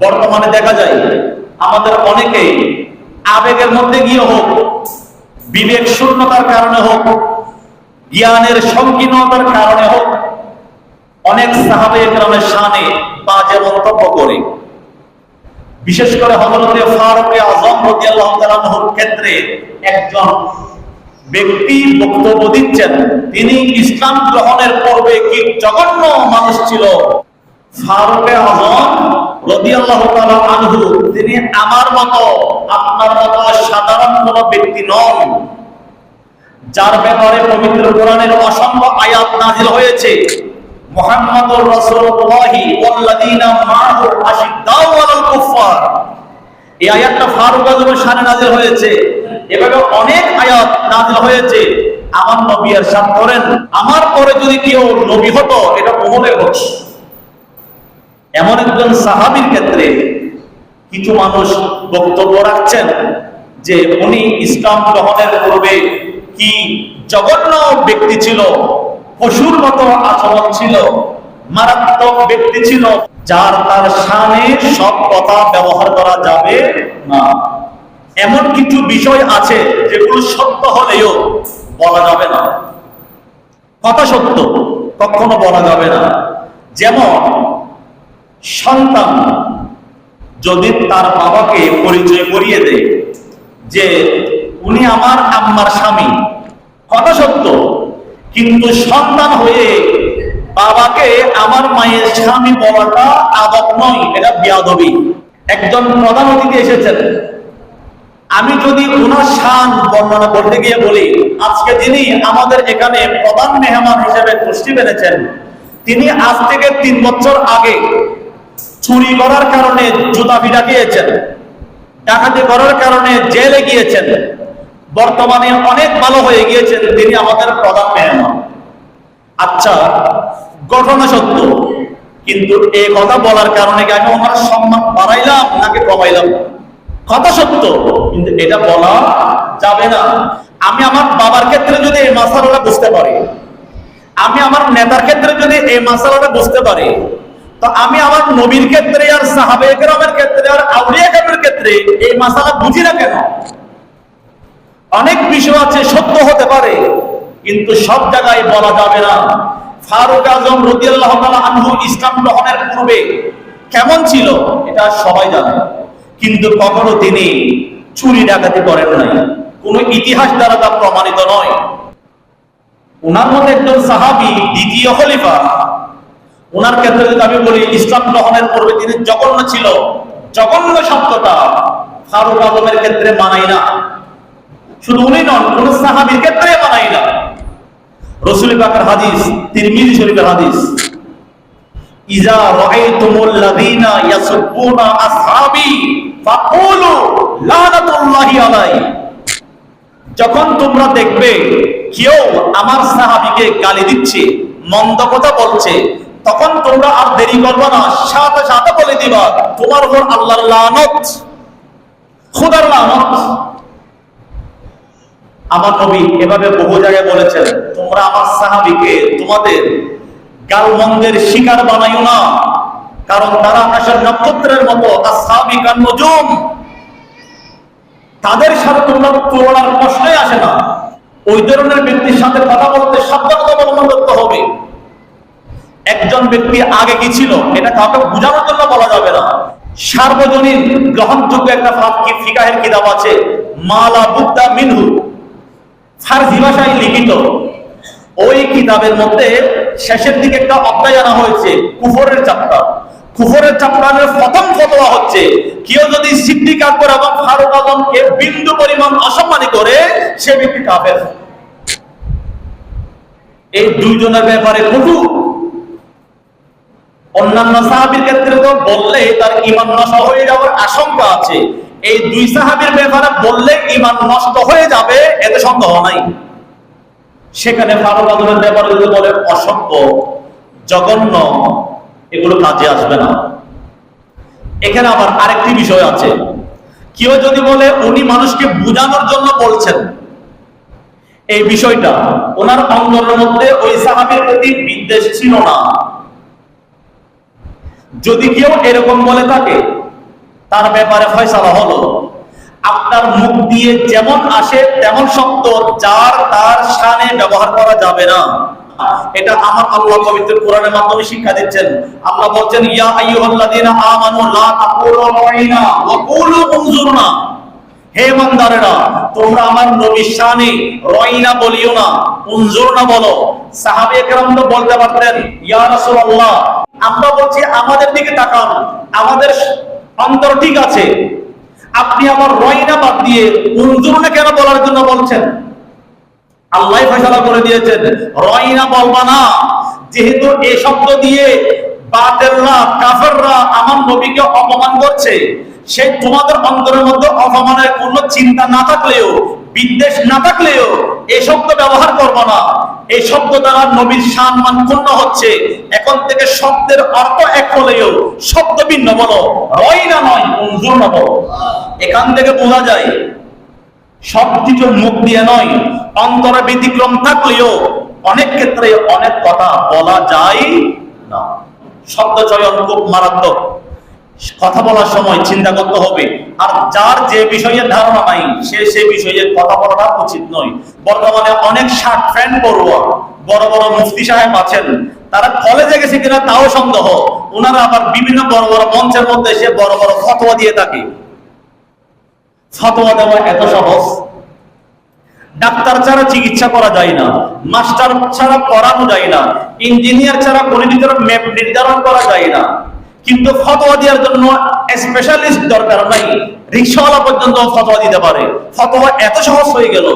বর্তমানে দেখা যায় আমাদের অনেকেই আবেগের মধ্যে গিয়ে হোক, বিবেক শূন্যতার কারণে হোক, জ্ঞানের সংকীর্ণতার কারণে হোক, অনেক সাহাবে একরামের শানে বাজে মন্তব্য করে। বিশেষ করে হজরতে ফারুকে আজম রাদিয়াল্লাহু ক্ষেত্রে একজন ব্যক্তি বক্তব্য দিচ্ছেন, তিনি ইসলাম গ্রহণের পূর্বে কি জঘন্য মানুষ ছিল? ফারুকে আজম তিনি আমার মতো, আপনার সাধারণ কোন ব্যক্তি নন। যার ব্যাপারে পবিত্র কোরআনের অসংখ্য আয়াত নাজিল হয়েছে। এই আয়াতটা নাজিল হয়েছে। এভাবে অনেক হয়েছে। আমার করেন, আমার পরে যদি কেউ নবী হতো, এটা ওমরের হতো এমন একজন সাহাবীর ক্ষেত্রে কিছু মানুষ বক্তব্য রাখছেন যে উনি ইসলাম গ্রহণের পূর্বে কি জঘন্য ব্যক্তি ছিল, পশুর মতো আচরণ ছিল, মারাত্মক ব্যক্তি ছিল, যার তার সামনে সব কথা ব্যবহার করা যাবে না। এমন কিছু বিষয় আছে যেগুলো সত্য হলেও বলা যাবে না। কথা সত্য, কখনো বলা যাবে না। যেমন সন্তান যদি তার বাবাকে পরিচয় করিয়ে দেয় যে উনি আমার আম্মার স্বামী, কথা সত্য, কিন্তু সন্তান হয়ে বাবাকে আমার মায়ের স্বামী বলাটা আদব নয়, এটা বিয়াদবি। একজন প্রধান অতিথি এসেছেন। আমি যদি ওনার শান বর্ণনা করতে গিয়ে বলি, আজকে যিনি আমাদের এখানে প্রধান মেহমান হিসেবে গোষ্ঠী বেড়েছেন তিনি আজ থেকে তিন বছর আগে চুরি করার কারণে জুতা পিটা গিয়েছেন ডাকাতি করার কারণে জেলে গিয়েছেন, বর্তমানে অনেক ভালো হয়ে গিয়েছেন, তিনি আমাদের প্রধান মেহমান। আচ্ছা ঘটনা সত্য, কিন্তু এই কথা বলার কারণে কি আমি ওনার সম্মান বাড়াইলাম নাকি কমাইলাম? কথা সত্য, কিন্তু এটা বলা যাবে না। আমি আমার বাবার ক্ষেত্রে যদি এই মাসালাটা বুঝতে পারি, আমি আমার নেতার ক্ষেত্রে যদি এই মাসালাটা বুঝতে পারি তো আমি আমার নবীর ক্ষেত্রে আর সাহাবে ক্ষেত্রে আর আউলিয়া ক্ষেত্রে এই মাসালা বুঝি না কেন? অনেক বিষয় আছে, সত্য হতে পারে, কিন্তু সব জায়গায় বলা যাবে না। ফারুক আজম আনহু ইসলাম গ্রহণের পূর্বে কেমন ছিল? এটা সবাই জানে। কিন্তু কখনো তিনি চুরি ডাকাতি করেন নাই। কোন ইতিহাস দ্বারা তা প্রমাণিত নয়। ওনার মধ্যে একজন সাহাবি দ্বিতীয় খলিফা ওনার ক্ষেত্রে যদি আমি বলি, ইসলাম গ্রহণের পূর্বে তিনি জঘন্য ছিল। জঘন্য শব্দটা ফারুক আজমের ক্ষেত্রে মানাই না। শুধু উনি নন, কোন সাহাবির ক্ষেত্রে মানাই না। রসুল হাদিস, তিরমিজি শরীফের হাদিস, ইজা রাআইতুমুল লাযিনা ইয়াসুবুনা আসহাবি ফাকুলু লানাতুল্লাহি আলাই যখন তোমরা দেখবে, কেউ আমার সাহাবীকে গালি দিচ্ছে, মন্দ কথা বলছে তখন তোমরা আর দেরি করবে না। সাথে সাথে বলে দিবা, তোমার উপর আল্লাহর লানত, খোদার লানত। আমার নবী এভাবে বহু জায়গায় বলেছেন, তোমরা আমার সাহাবীকে, তোমাদের গালমন্দের শিকার বানাইও না, কারণ তারা আকাশের নক্ষত্রের মতো আসহাবিকান নজুম তাদের সাথে তোমরা তুলনার প্রশ্নই আসে না। ওই ধরনের ব্যক্তির সাথে কথা বলতে সাবধানতা অবলম্বন করতে হবে। একজন ব্যক্তি আগে কি ছিল? এটা কাউকে বোঝানোর জন্য বলা যাবে না। সার্বজনীন গ্রহণযোগ্য একটা ফাঁকি ফিকাহের কিতাব আছে? মালা বুদ্দা মিনহু। ফার্সি ভাষায় লিখিত। ওই কিতাবের মধ্যে শেষের দিকে একটা অধ্যায় আনা হয়েছে, কুফরের চাপ্টার কুফরের চাপ্টারের প্রথম ফতোয়া হচ্ছে, কেউ যদি সিদ্দিক আকবর এবং ফারুক আজমকে বিন্দু পরিমাণ অসম্মানী করে, সে ব্যক্তি কাফের। এই দুইজনের ব্যাপারে কটু অন্যান্য সাহাবির ক্ষেত্রে তো বললে তার ইমান নষ্ট হয়ে যাওয়ার আশঙ্কা আছে। এই দুই সাহাবির ব্যাপারে বললে ইমান নষ্ট হয়ে যাবে, এতে সন্দেহ নাই। সেখানে ফারুক আজমের ব্যাপারে যদি বলে অসভ্য, জঘন্য, এগুলো কাজে আসবে না। এখানে আবার আরেকটি বিষয় আছে। কেউ যদি বলে উনি মানুষকে বুঝানোর জন্য বলছেন, এই বিষয়টা, ওনার অঙ্গনের মধ্যে ওই সাহাবির প্রতি বিদ্বেষ ছিল না। যদি কেউ এরকম বলে থাকে, তার ব্যাপারে ফয়সালা হলো, আপনার মুখ দিয়ে যেমন আসে তেমন শব্দ, যার তার শানে ব্যবহার করা যাবে না। এটা আমার আল্লাহ পবিত্র কোরআনের মাধ্যমে শিক্ষা দিচ্ছেন। আল্লাহ বলছেন, ইয়া আইয়ুহাল্লাযীনা আমানু লা তাকুলু রাইনা ওয়া কুলু উনজুরনা হে ইমানদারেরা তোমরা আমার নবীর শানে রয়না বলিও না, উনজুরনা বলো। সাহাবে একরাম তো বলতে পারতেন, ইয়া রাসূলুল্লাহ আমরা বলছি আমাদের দিকে তাকান আমাদের অন্তর ঠিক আছে। আপনি আমার রয়না বাদ দিয়ে উনজুরনা কেন বলার জন্য বলছেন? আল্লাহ ফয়সালা করে দিয়েছেন, রয়না বলবা না। যেহেতু এই শব্দ দিয়ে বাতেররা, কাফেররা আমার নবীকে অপমান করছে সে তোমাদের অন্তরের মধ্যে অপমানের কোনো চিন্তা না থাকলেও বিদ্বেষ না থাকলেও এই শব্দ ব্যবহার করব না। এই শব্দ দ্বারা নবীর সম্মান ক্ষুণ্ণ হচ্ছে। এখন থেকে শব্দের অর্থ এক হলেও শব্দ ভিন্ন বলো। রয়না নয় উনজুর না বলো। এখান থেকে বোঝা যায় সব কিছু মুখ দিয়ে নয়। অন্তরে ব্যতিক্রম থাকলেও অনেক ক্ষেত্রে অনেক কথা বলা যায় না। শব্দ চয়ন খুব মারাত্মক। কথা বলার সময় চিন্তা করতে হবে। আর যার যে বিষয়ে ধারণা নাই, সে সে বিষয়ে কথা বলাটা উচিত নয়। বর্তমানে অনেক শার্ট প্যান্ট পড়ুয়া বড় বড় মুফতি সাহেব আছেন। তারা কলেজে গেছে কিনা তাও সন্দেহ। ওনারা আবার বিভিন্ন বড় বড় মঞ্চের মধ্যে সে বড় বড় ফতোয়া দিয়ে থাকে। ফতোয়া দেওয়া এত সহজ। ডাক্তার ছাড়া চিকিৎসা করা যায় না, মাস্টার ছাড়া পড়ানো যায় না, ইঞ্জিনিয়ার ছাড়া পরিণীতের ম্যাপ নির্ধারণ করা যায় না। কিন্তু ফতোয়া দেওয়ার জন্য স্পেশালিস্ট দরকার নাই। রিক্সাওয়ালা পর্যন্ত ফতোয়া দিতে পারে। ফতোয়া এত সহজ হয়ে গেল।